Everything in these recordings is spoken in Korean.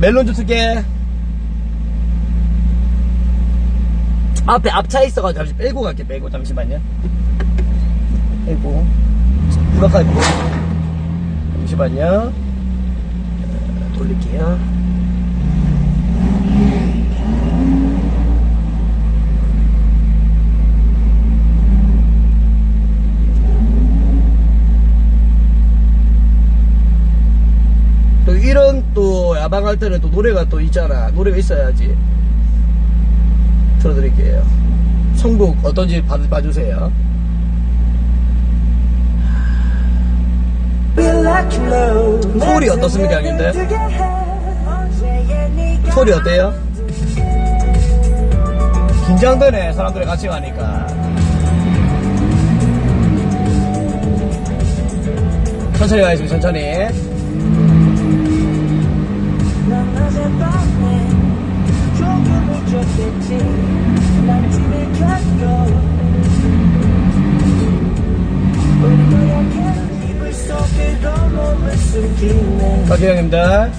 멜론 주스게 앞에 앞차 있어가지고 잠시 빼고 갈게 빼고. 잠시만요. 빼고. 부각하고. 잠시만요. 어, 돌릴게요 또 이런 또 야방할 때는 또 노래가 또 있잖아. 노래가 있어야지. 틀어드릴게요. 선곡 어떤지 봐, 봐주세요. 소리 어떻습니까, 형님들? 소리 어때요? 긴장되네, 사람들이 같이 가니까. 천천히 가겠습니다, 천천히. 조금을 줬겠지 난 집에 갔고 우리가 약한 이불 속에도 몸을 숨기네 갈게요, 형님들.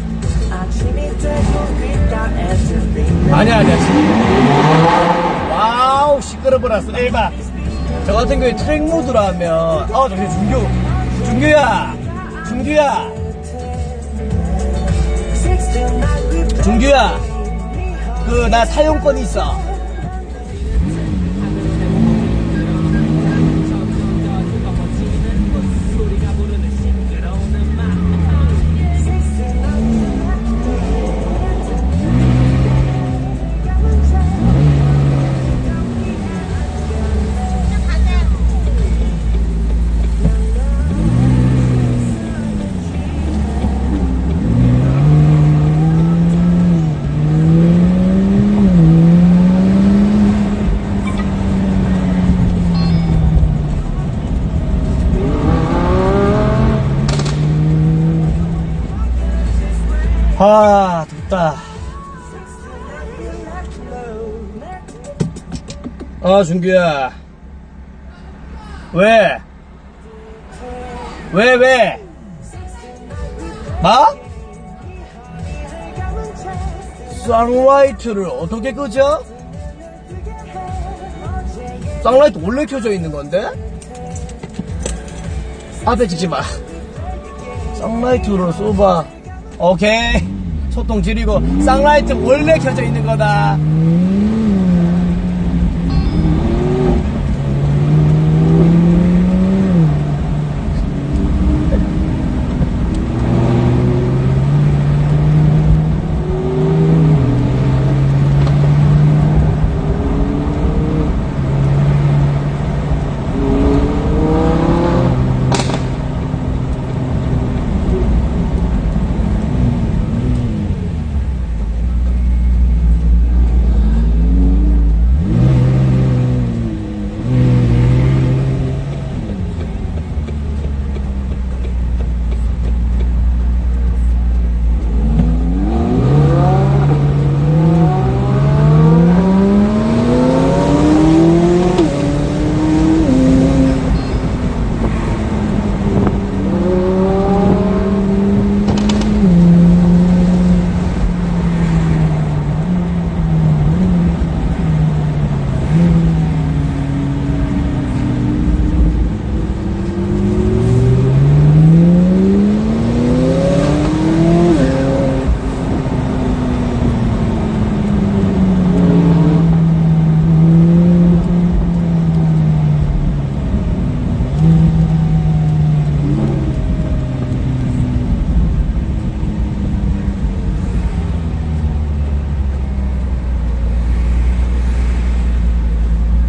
아침이 되고 귓가에 들리네 아니야, 아니야, 지금. 와우, 시끄러버렸어. 대박. 저 같은 경우에 트랙 모드로 하면, 아, 저기 준규. 준규야. 준규야. 준규야. 그, 나 사용권 있어. 아, 덥다. 아, 준규야. 왜? 왜, 왜? 마? 쌍라이트를 어떻게 끄죠? 쌍라이트 원래 켜져 있는 건데? 앞에 찍지 마. 쌍라이트로 쏘봐. 오케이. 소통 지리고, 쌍라이트 원래 켜져 있는 거다.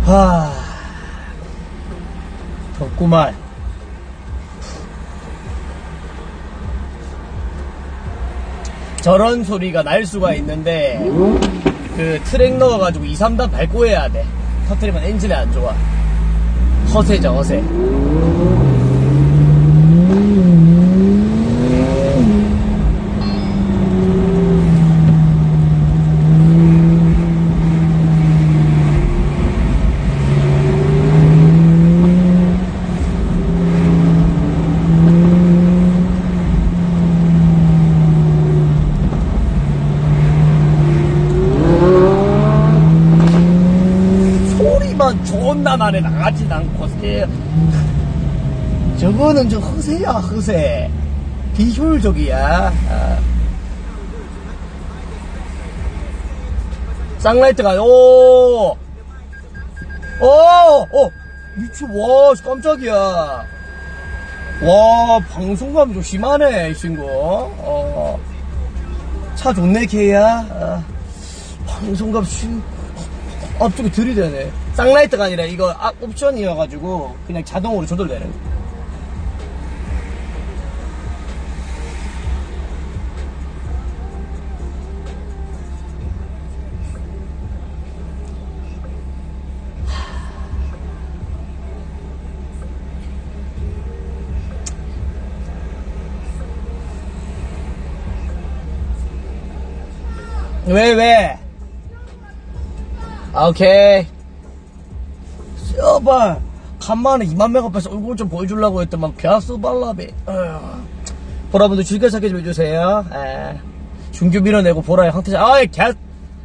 하, 덥구만. 저런 소리가 날 수가 있는데, 그 트랙 넣어가지고 2, 3단 밟고 해야 돼. 터트리면 엔진에 안 좋아. 허세죠, 허세. 운전 많이 나가진 않고 세 저거는 좀 허세야 허세 비효율적이야 아. 쌍라이트가 오 오! 어! 미쳐, 와, 깜짝이야. 와, 방송감이 좀 심하네, 이 친구. 어. 차 좋네, 걔야. 아, 방송감 심, 앞쪽에 들이대네. 쌍라이트가 아니라 이거 앞 옵션이어가지고 그냥 자동으로 조절되는 거. 왜, 왜? 아, 오케이. 씨발. 간만에 2만 명 앞에서 얼굴 좀 보여주려고 했더만, 벼스 발라비. 보라분들 즐겨 찾기 좀 해주세요. 에. 중규 밀어내고 보라의 황태자. 아이, 개,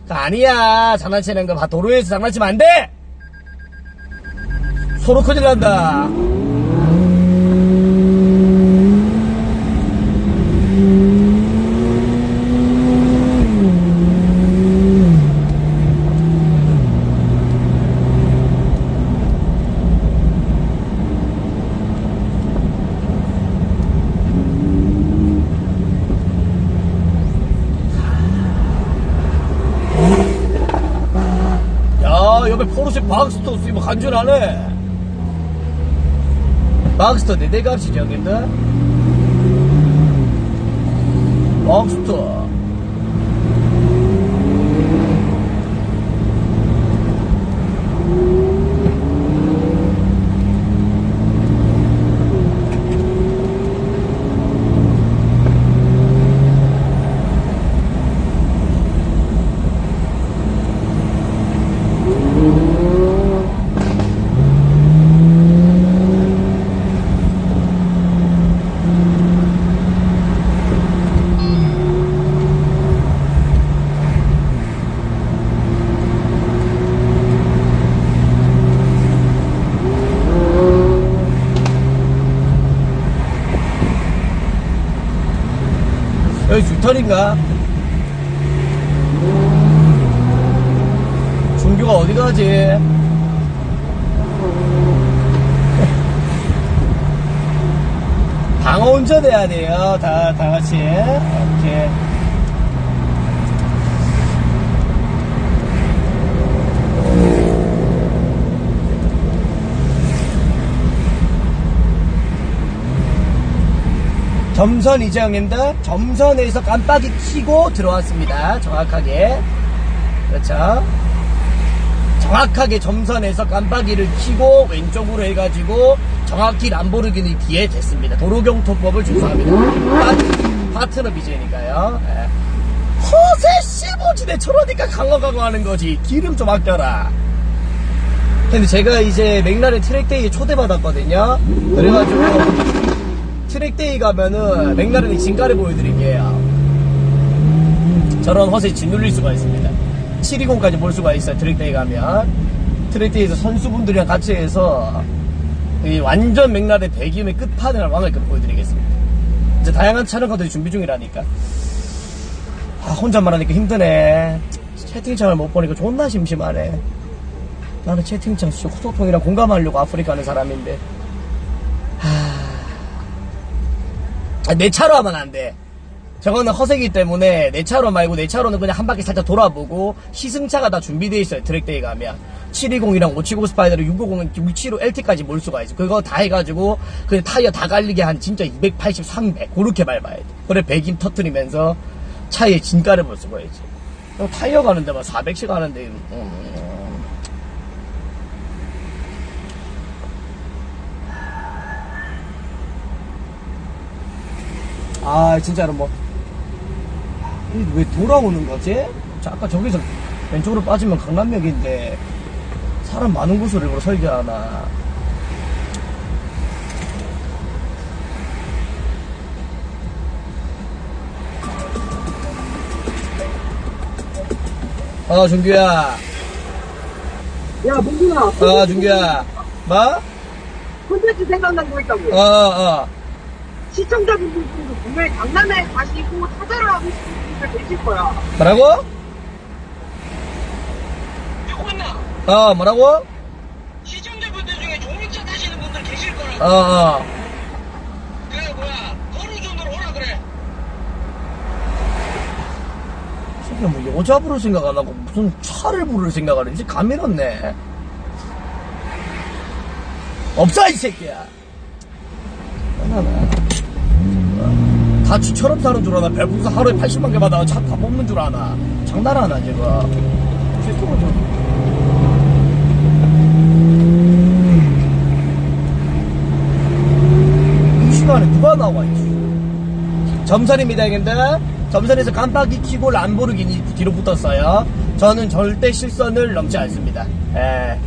아니야. 장난치는 거 봐. 도로에서 장난치면 안 돼! 서로 큰일 난다. 야, 옆에 포르쉐 박스터 쓰면 간절하네. 박스터 네 대값이지, 형님들? 박스터. 여기 주털인가? 준규가 어디 가지? 방어 운전해야 돼요. 다, 다 같이. 오케이. 점선 형님들 점선에서 깜빡이 켜고 들어왔습니다. 정확하게. 그렇죠? 정확하게 점선에서 깜빡이를 켜고 왼쪽으로 해가지고 정확히 람보르기니 뒤에 됐습니다. 도로경통법을 준수합니다. 파- 파트너 BJ니까요. 예. 허세 15지대 저러니까 강화가고 하는 거지. 기름 좀 아껴라. 근데 제가 이제 맥라렌 트랙데이에 초대받았거든요. 그래가지고 트랙데이 가면은 맥라렌의 진가를 보여드릴게요. 저런 허세 짓눌릴 수가 있습니다. 720까지 볼 수가 있어요. 트랙데이 가면. 트랙데이에서 선수분들이랑 같이 해서 이 완전 맥라렌 대기음의 끝판을 왕을 그 보여드리겠습니다. 이제 다양한 촬영카들이 준비 중이라니까. 아, 혼자만 하니까 힘드네. 채팅창을 못 보니까 존나 심심하네. 나는 채팅창 소통이랑 공감하려고 아프리카 하는 사람인데. 아, 내 차로 하면 안 돼. 저거는 허세기 때문에 내 차로 말고 내 차로는 그냥 한 바퀴 살짝 돌아보고 시승차가 다 준비되어 있어요. 트랙데이 가면. 720이랑 579 스파이더를 650은 675 LT까지 몰 수가 있어. 그거 다 해가지고 그 타이어 다 갈리게 한 진짜 280, 300 그렇게 밟아야 돼. 그래 배김 터트리면서 차의 진가를 볼 수가 있지. 타이어 가는데 막 400씩 가는데 음. 아 진짜로 뭐 이왜 돌아오는 거지? 자, 아까 저기서 왼쪽으로 빠지면 강남역인데 사람 많은 곳으로 일부러 설계하나 어 준규야 야, 문준아. 아, 준규야. 뭐? 콘텐츠 생각난 거 있다고. 어, 어. 시청자분들 중에도 분명히 강남에 가시고 타자를 하고 싶은 분들 계실 거야. 뭐라고? 조금나 어, 뭐라고? 시청자분들 중에 종류차 타시는 분들 계실 거라고. 어, 어. 그래, 뭐야. 거루존으로 오라 그래. 새끼 뭐 여자 부를 생각 안 하고 무슨 차를 부를 생각하는지 감이 없네. 없어 이 새끼야. 하나는 다 쥐처럼 사는 줄 아나 별풍선 하루에 80만 개 받아 차 다 뽑는 줄 아나 장난하나 새끼가 좀이 시간에 누가 나와 있지? 점선입니다, 형님들. 점선에서 깜빡이 켜고 람보르기니 뒤로 붙었어요. 저는 절대 실선을 넘지 않습니다. 예.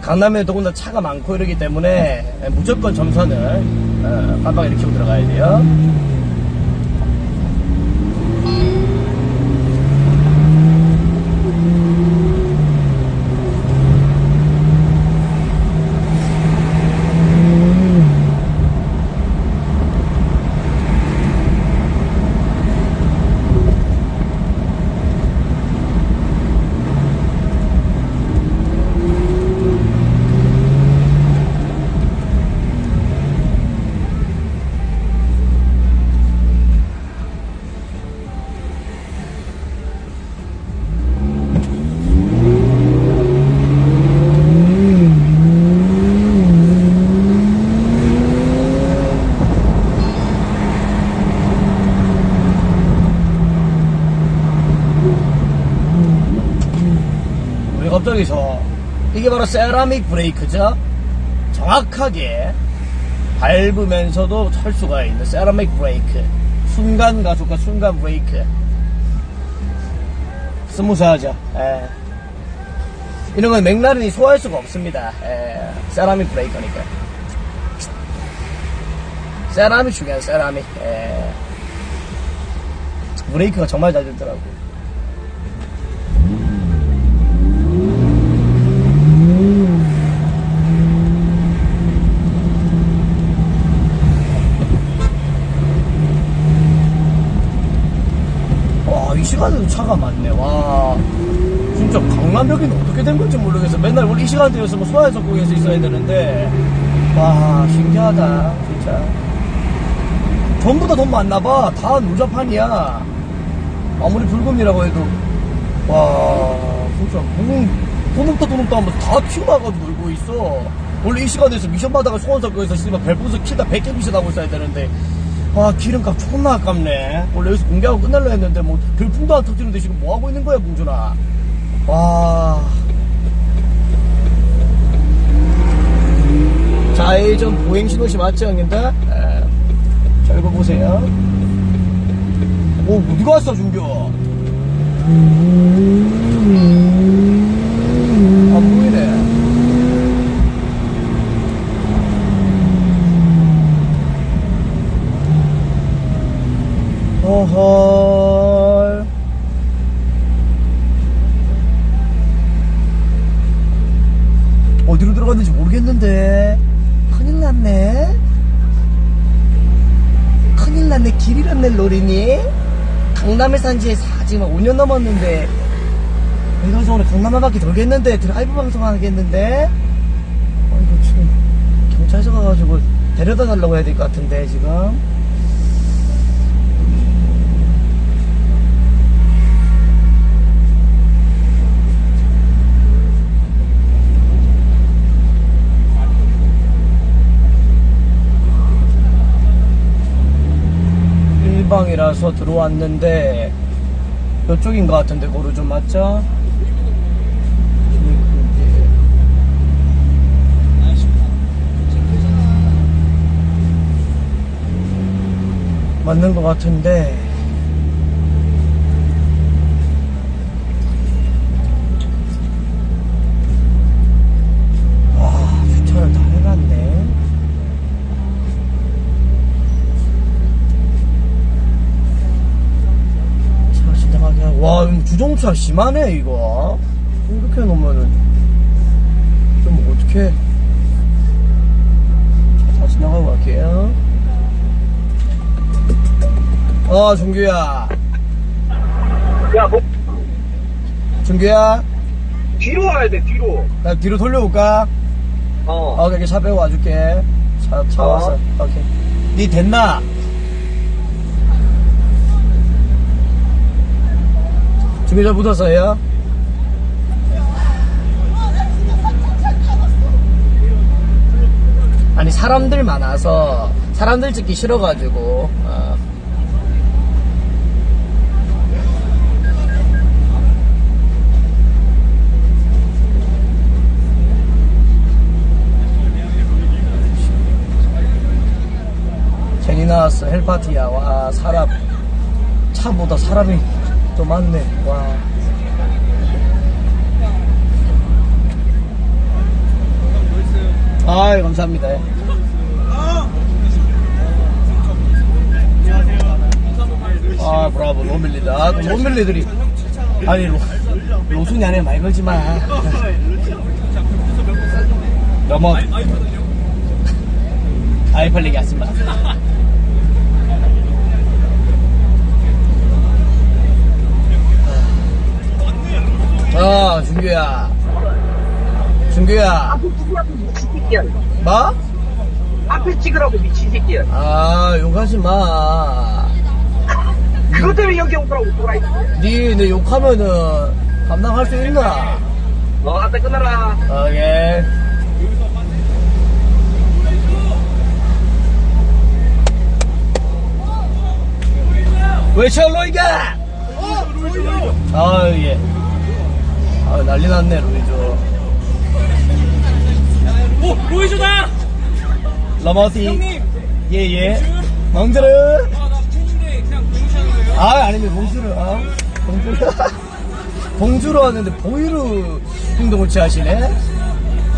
강남에 더구나 차가 많고 이러기 때문에 무조건 점선을 어, 깜빡이를 켜고 들어가야 돼요. 우리 갑자기 저 이게 세라믹 브레이크죠. 정확하게 밟으면서도 할 수가 있는 세라믹 브레이크. 순간 가속과 순간 브레이크. 스무스하죠. 예. 이런 건 맥라렌이 소화할 수가 없습니다. 예. 세라믹 브레이크니까. 세라믹 중요한 세라믹. 예. 브레이크가 정말 잘 되더라고 와, 시간에도 차가 많네. 와, 진짜 강남역에는 어떻게 된 건지 모르겠어. 맨날 우리 이 시간대였으면 소화해석국에서 있어야 되는데, 와, 신기하다, 진짜. 전부 다 돈 많나봐. 다 누자판이야. 아무리 불금이라고 해도, 와, 진짜, 없다, 돈 없다 하면서 다 튀어나가지고 놀고 있어. 원래 이 시간에서 미션 받아가 소원석국에서 씨발 별풍선 키다 100개 미션 하고 있어야 되는데, 와 기름값 존나 아깝네. 원래 여기서 공개하고 끝날려 했는데 뭐 별풍도 안 터지는데 지금 뭐 하고 있는 거야 봉준아? 와. 좌회전 보행 신호시 맞죠 형님들? 예. 잘 읽어보세요. 오 어디 갔어 준규 안 보이네 어 헐. 어디로 들어갔는지 모르겠는데. 큰일 났네. 큰일 났네. 길 잃었네, 로리니. 강남에 산 지 지금 5년 넘었는데. 그래서 오늘 강남 한 바퀴 돌겠는데, 드라이브 방송 하겠는데. 어, 이거 지금 경찰서 가가지고 데려다 달라고 해야 될 것 같은데, 지금. 일방이라서 들어왔는데 이쪽인 것 같은데 고루 좀 맞죠? 맞는 것 같은데 와 주차를 다 해놨네 차 진짜 가게 와 이거 주정차 심하네 이거 이렇게 해놓으면은 좀 어떻게 다시 나가고 갈게요 어 준규야 야, 뭐, 준규야 뒤로 와야 돼, 뒤로. 나 뒤로 돌려볼까? 어. 어 여기 차 빼고 와줄게 차, 차 어. 왔어 오케이 니 됐나? 준규 저 묻었어요? 아니 사람들 많아서 사람들 찍기 싫어가지고 어. 제니 나왔어 헬파티야 와 사람 차보다 사람이 더 많네. 와. 아이 감사합니다. 아 브라보. 로밀리다. 또 로밀리들이 아니 로, 로순이 안에 말 걸지 마. 넘어. 아이팔 얘기 하지 마 아, 준규야. 준규야. 앞에 찍으라고 미친 새끼야. 뭐? 앞에 찍으라고 미친 새끼야. 아, 욕하지 마. 그것 때문에 여기 온 거라고 돌아 있어 니, 내 욕하면은 감당할 수 있나? 너 한테 끊어라. 오케이. 외쳐, 로이가! 아, 예. 아, 난리 났네, 로이조. 오, 로이조다! 러머티. 형님! 예, 예. 멍들어. 아, 나 팬인데 그냥 공시하는 거예요? 아, 아니면 봉주를, 아, 봉주를. 봉주로 왔는데 보이로 행동을 취하시네?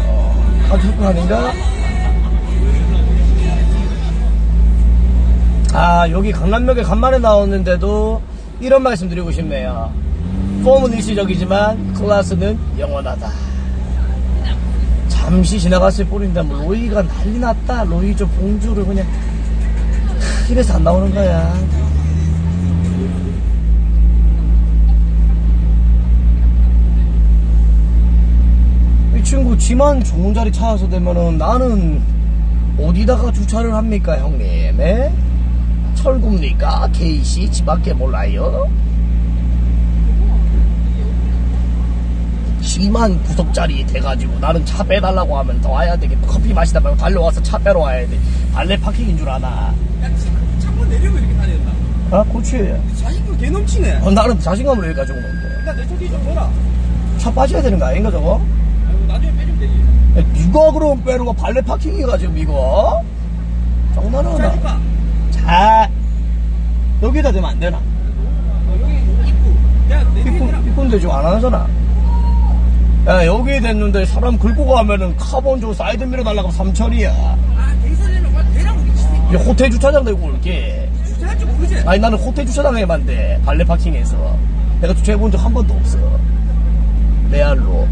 어, 아주 거 아닌가? 아, 여기 강남역에 간만에 나오는데도 이런 말씀 드리고 싶네요. 폼은 일시적이지만 클래스는 영원하다. 잠시 지나갔을 뿐인데 뭐 로이가 난리 났다. 로이 저 봉주를 그냥 이래서 안 나오는 거야. 이 친구 지만 좋은 자리 찾아서 되면은 나는 어디다가 주차를 합니까 형님? 에? 철구입니까? 케이씨 집 밖에 몰라요? 심한 구석자리 돼가지고 나는 차 빼달라고 하면 더 와야 되게 커피 마시다 말고 달려와서 차 빼러 와야 돼 발레 파킹인 줄 아나 야, 차- 창문 내리고 이렇게 다닌다. 아 고치 자신감 개 넘치네. 어, 나는 자신감을 여기까지 온 건데 나내차 뒤좀 줘라. 차 빠져야 되는 거 아닌가 저거? 아이고, 나중에 빼주면 되지. 야, 누가 그럼 빼는 거 발레 파킹이가 지금 이거? 장난하나? 자, 여기다 대면 안 되나? 어, 여기 입구. 야, 내 팬이랑. 이쁜데 지금 안 하잖아. 야, 여기 됐는데 사람 긁고 가면은 카본 저 사이드 미러 날라가면 3천이야. 아, 대선이는 와, 대라고 미치지. 이제 호텔 주차장 되고 올게. 주차할 줄 모르지? 아니, 나는 호텔 주차장에만 돼. 발레 파킹에서. 내가 주차해본 적 한 번도 없어. 레알로.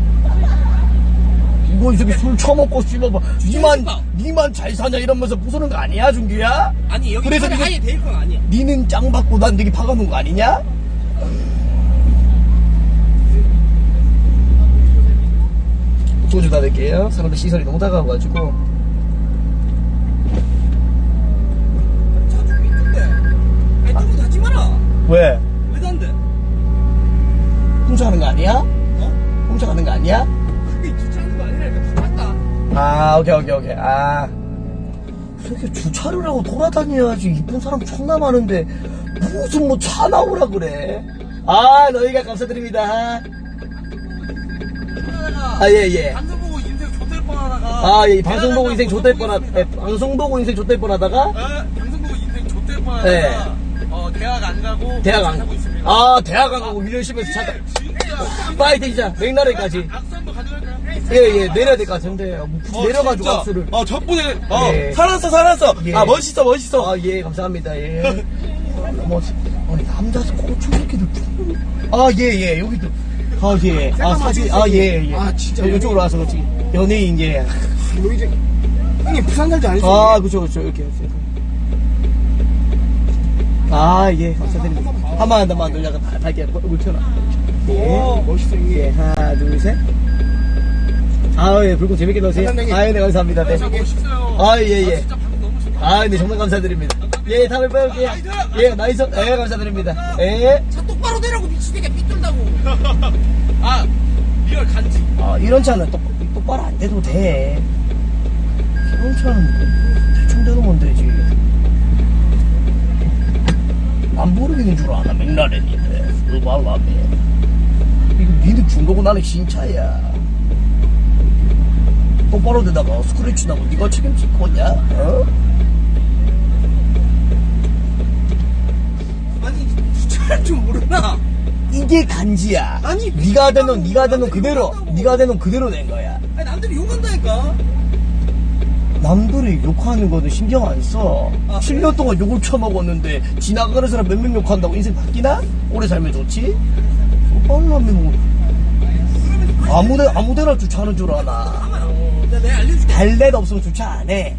이거 이 새끼 술 처먹고 씹어봐. 니만, 니만 잘 사냐 이러면서 부수는 거 아니야, 준규야? 아니, 여기 그래서 차를 이게- 아예 대일 건 아니야. 니는 짱 받고 난 여기 박아놓은 거 아니냐? 소주 닫을게요. 사람들 시선이 너무 다가와가지고. 있던데. 아니, 닫지 마라. 왜? 왜 닫는데? 훔쳐가는 거 아니야? 어? 훔쳐가는 거 아니야? 그게 주차하는 거 아니라니까. 닫다. 아, 오케이, 오케이, 오케이. 아. 이렇게 주차를 하고 돌아다녀야지. 이쁜 사람 존나 많은데, 무슨 뭐 차 나오라 그래. 아, 너희가 감사드립니다. 아, 예, 예. 방송 보고 인생 좆될 뻔하다가. 아, 예, 방송 보고 인생 좆될 뻔하, 예, 방송 보고 인생 좆될 뻔하다가, 어, 방송 보고 인생 좆될 뻔하다가. 네. 어, 대학 안 가고. 대학 안 하고 있습니다. 아, 대학 안 가고 1년 쉬면서 찾아. 진짜. 파이팅 진짜, 맥나래까지. 악수 한번 가져갈까요? 예, 예, 내려야 될 것 같은데. 뭐 굳이 내려가지고 악수를. 어, 덕분에, 어, 예. 살았어, 살았어. 예. 아, 멋있어, 멋있어. 아, 예, 감사합니다, 예. 뭐, 아니, 남자 고추 새끼들. 아, 예, 예, 여기도. 아, 예. 아, 셀카 사진, 찍으세요. 아, 예, 예. 아, 진짜 저 이쪽으로 와서 그렇지. 연예인, 예. 뭐 이제 형님 부산 살지 않으시죠? 아, 그쵸, 그쵸. 이렇게. 이렇게. 아, 예. 감사드립니다. 한번 더 만들다가 밝게 물켜놔. 오, 멋있어 형님. 예, 하나, 둘, 셋. 아, 예, 불꽃 재밌게 넣으세요. 아, 예, 네, 감사합니다. 네. 멋있어요. 아, 예, 예. 진짜 방금 너무 멋있다. 아, 네, 정말 감사드립니다. 예, 다음에 봬올게요. 예, 나이스. 예, 감사드립니다. 예. 차 똑바로 대라고 미치겠게 삐뚤다고. 아, 리얼 간지. 아, 이런 차는 똑, 똑바로 안 돼도 돼. 이런 차는 대충 대놓으면 되지. 람보르기니인 줄 아나, 맥라렌인데. 스발라메. 이거 니는 준 거고 나는 신차야. 똑바로 되다가 스크래치 나고 니가 책임질 거냐? 어? 아니, 주차를 좀 모르나? 이게 간지야. 아니, 네가 되는 네가 되는 그대로 네가 되는 그대로 된 거야. 아니, 남들이 욕한다니까. 남들이 욕하는 거는 신경 안 써. 아, 7년 동안 욕을 쳐먹었는데 지나가는 사람 몇 명 욕한다고 인생 바뀌나? 오래 살면 좋지? 빨라면 뭐 아무데 아무데나 주차하는 줄 아나. 어, 내가 내가 알려줄게. 갈 데도 없으면 주차 안 해.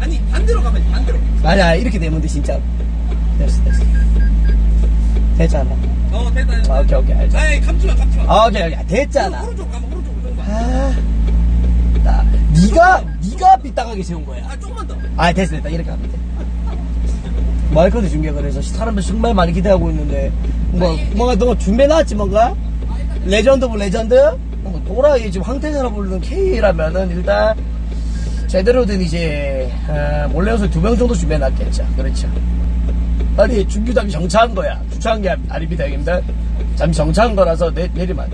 아니, 반대로 가면 돼, 반대로. 아니야 이렇게 되면 돼 진짜. 됐어 됐어. 됐잖아. 어, 됐다, 됐다. 아, 오케이 오케이 알죠. 에이, 감지 마, 감지 마. 아, 오케이 오케이 됐잖아. 오른쪽 가면 오른쪽, 오른쪽 가. 아, 나 네가 네가 삐딱하게 세운 거야. 아, 조금만 더. 아 됐어 됐다 이렇게 하면 돼 마이크도 준비가 그래서 사람들 정말 많이 기대하고 있는데 뭐 뭔가 너 준비해놨지 뭔가 레전드 뭐 레전드 뭐 또라이 지금 황태자라 부르는 K라면은 일단 제대로 된 이제 아, 몰래 요소 두명 정도 준비해놨겠죠 그렇죠 아니 준규 잠시 정차한 거야 주차한 게 아닙니다 형님들 잠시 정차한 거라서 내, 내리면.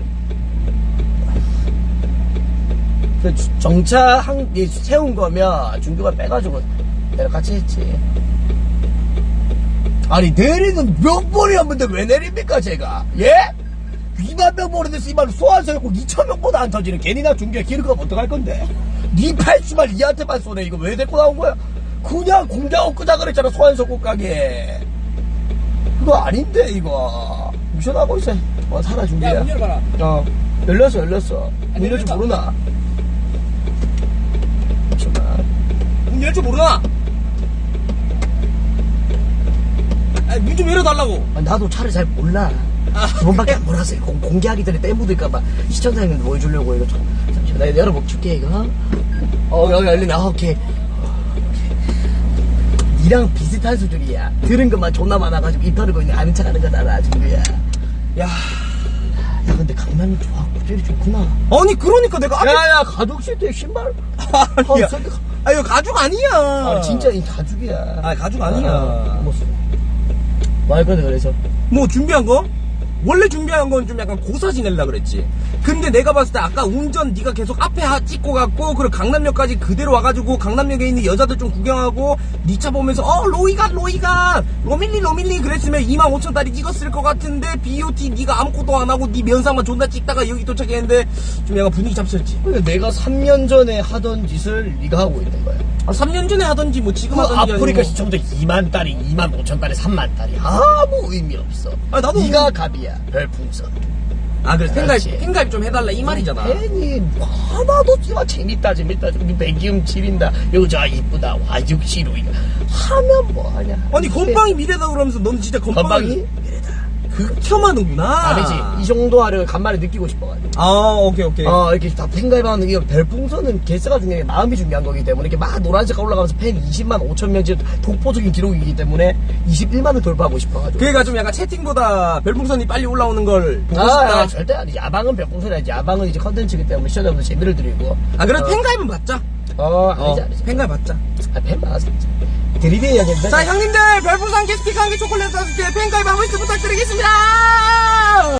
그 주- 정차 한, 이 세운 거면 준규가 빼가지고 내가 같이 했지. 아니, 내리는 몇 번이 한번데 왜 내립니까, 제가? 예? 2만 명 보는데서 이말 소환서였고 2천 명보다 안 터지는 괜히 나 준규가 기를 거면 어떡할 건데? 니 팔씨발 니한테만 쏘네. 이거 왜 데리고 나온 거야? 그냥 공장 엊그자 그랬잖아, 소환서 꽃가게. 그거 아닌데, 이거. 미션하고 있어. 어, 살아, 준규야. 야, 문 열어봐라. 어, 열렸어, 열렸어. 문 열줄 열렸다. 모르나? 문열줄 모르나? 문 좀 열어달라고. 아, 나도 차를 잘 몰라. 아. 기본밖에 안 공, 공개하기 전에 때 묻을까봐 시청자님들 보여주려고 이거 좀, 잠시만 나 열어볼게 이거. 어 여기 열리네. 아, 오케이. 어. 니랑 비슷한 수준이야. 들은 것만 존나 많아가지고 입 털고 있는 아는 척하는 거다 친구야. 야. 야 근데 강남이 좋아. 구절이 좋구나. 아니, 그러니까 내가 앞에. 야야 가죽 시트에 신발. 아니야. 아, 아, 이거 가죽 아니야. 아 진짜 이 가죽이야. 아, 가죽 아니야. 뭐, 말 거네 그래서. 뭐 준비한 거? 원래 준비한 건 좀 약간 고사지 낼라 그랬지. 근데 내가 봤을 때 아까 운전 네가 계속 앞에 하- 찍고 갔고 그리고 강남역까지 그대로 와가지고 강남역에 있는 여자들 좀 구경하고 네 차 보면서 어 로이가 로이가 로밀리 로밀리 그랬으면 2만 5천 달이 찍었을 것 같은데 BOT 네가 아무것도 안 하고 네 면상만 존나 찍다가 여기 도착했는데 좀 약간 분위기 잡혔지. 내가 3년 전에 하던 짓을 네가 하고 있는 거야. 아, 3년 전에 하던지 뭐 지금 그 하던지 아프리카 아니면 시청자 2만 달이 2만 5천 달에 3만 달이 아무 의미 없어. 아, 나도 네가 갑이야 별풍선. 아 그래 그렇지. 팬가입 좀 해달라 이 말이잖아. 괜히 뭐 하나도 지마 재밌다 재밌다 좀 배기음 지린다 여자 이쁘다 와죽시로 이거 하면 뭐하냐. 아니 건빵이 미래다 그러면서 넌 진짜 건빵이. 극혐하는구나. 아니지 이 정도 하려 간만에 느끼고 싶어가지고. 아 오케이 오케이. 어, 이렇게 다 팬가입하는 게 별풍선은 개수가 중요해. 마음이 중요한 거기 때문에 이렇게 막 노란색 올라가면서 팬 20만 5천 명 지금 독보적인 기록이기 때문에 21만을 돌파하고 싶어가지고. 그러니까 좀 약간 채팅보다 별풍선이 빨리 올라오는 걸 보고 아, 싶다. 아, 절대 아니지. 야방은 별풍선이 아니지. 야방은 이제 컨텐츠이기 때문에 시청자분들 재미를 드리고. 아 그래 어, 팬가입은 받자. 어, 어, 아니지, 아니지. 팬가입 받자. 아, 팬 많아 서. 드리블 이야기인데. 자 형님들 별풍선 게스티카 한개 초콜릿 개 팬가입 한 번씩 부탁드리겠습니다.